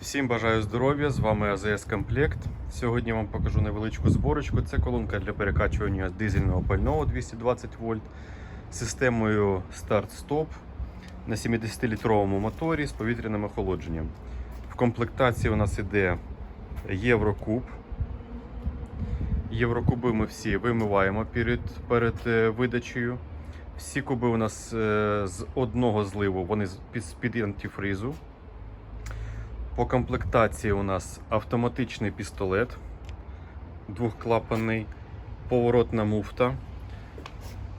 Всім бажаю здоров'я, з вами АЗС Комплект. Сьогодні вам покажу невеличку зборочку. Це колонка для перекачування дизельного пального 220 вольт з системою старт-стоп на 70-літровому моторі з повітряним охолодженням. В комплектації у нас іде Єврокуб. Єврокуби ми всі вимиваємо перед, перед е, видачею. Всі куби у нас е, з одного зливу, вони під, з-під антифризу. По комплектації у нас автоматичний пістолет двохклапанний, поворотна муфта,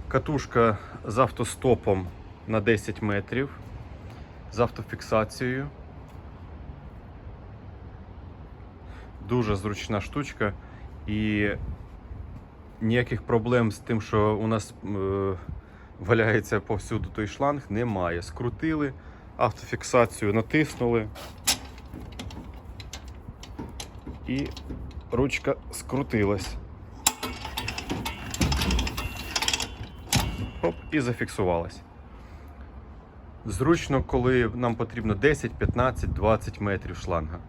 катушка з автостопом на 10 метрів, з автофіксацією. Дуже зручна штучка і ніяких проблем з тим, що у нас е, валяється повсюду той шланг, немає. Скрутили, автофіксацію натиснули. І ручка скрутилась. Оп, і зафіксувалась. Зручно, коли нам потрібно 10, 15, 20 метрів шланга.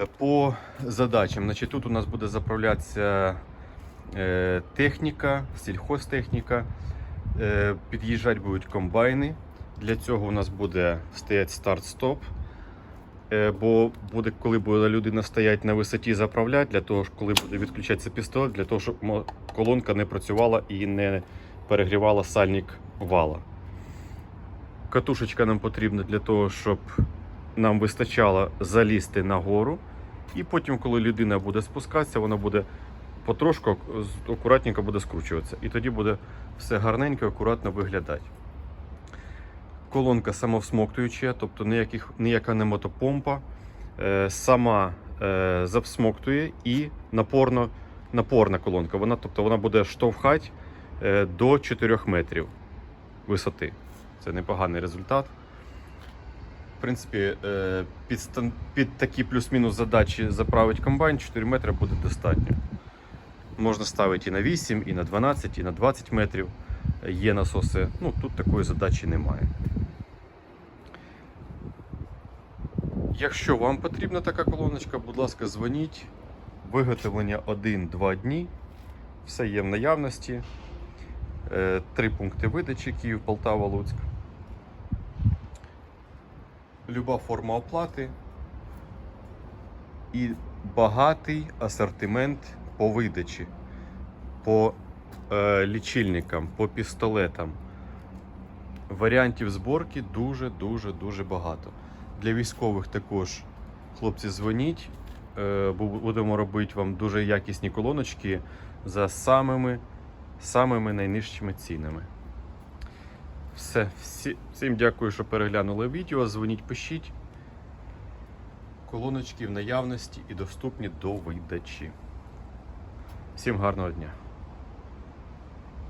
Е, По задачам, значить, тут у нас буде заправлятися е, техніка, сільхозтехніка, е, під'їжджати будуть комбайни. Для цього у нас буде стояти старт-стоп. Е, Бо буде, коли буде людина стояти на висоті заправляти, для того, коли буде відключатися пістолет, для того, щоб колонка не працювала і не перегрівала сальник вала. Катушечка нам потрібна для того, щоб нам вистачало залізти на гору. І потім, коли людина буде спускатися, вона буде потрошку акуратненько буде скручуватися. І тоді буде все гарненько, акуратно виглядати. Колонка самовсмоктуюча, тобто ніяких, ніяка не мотопомпа. Е, сама е, завсмоктує і напорно, напорна колонка. Вона, тобто, вона буде штовхати е, до 4 метрів висоти. Це непоганий результат. В принципі, е, під, під такі плюс-мінус задачі заправити комбайн 4 метри буде достатньо. Можна ставити і на 8, і на 12, і на 20 метрів. Є насоси. Ну, тут такої задачі немає. Якщо вам потрібна така колоночка, будь ласка, дзвоніть. Виготовлення 1-2 дні. Все є в наявності. Е, Три пункти видачі Київ, Полтава, Луцьк. Люба форма оплати. І багатий асортимент по видачі, по е, лічильникам, по пістолетам. Варіантів зборки дуже-дуже дуже багато. Для військових також хлопці дзвоніть. е, Будемо робити вам дуже якісні колоночки за самими, самими найнижчими цінами. Все, всі, всім дякую, що переглянули відео. Дзвоніть, пишіть. Колоночки в наявності і доступні до видачі. Всім гарного дня!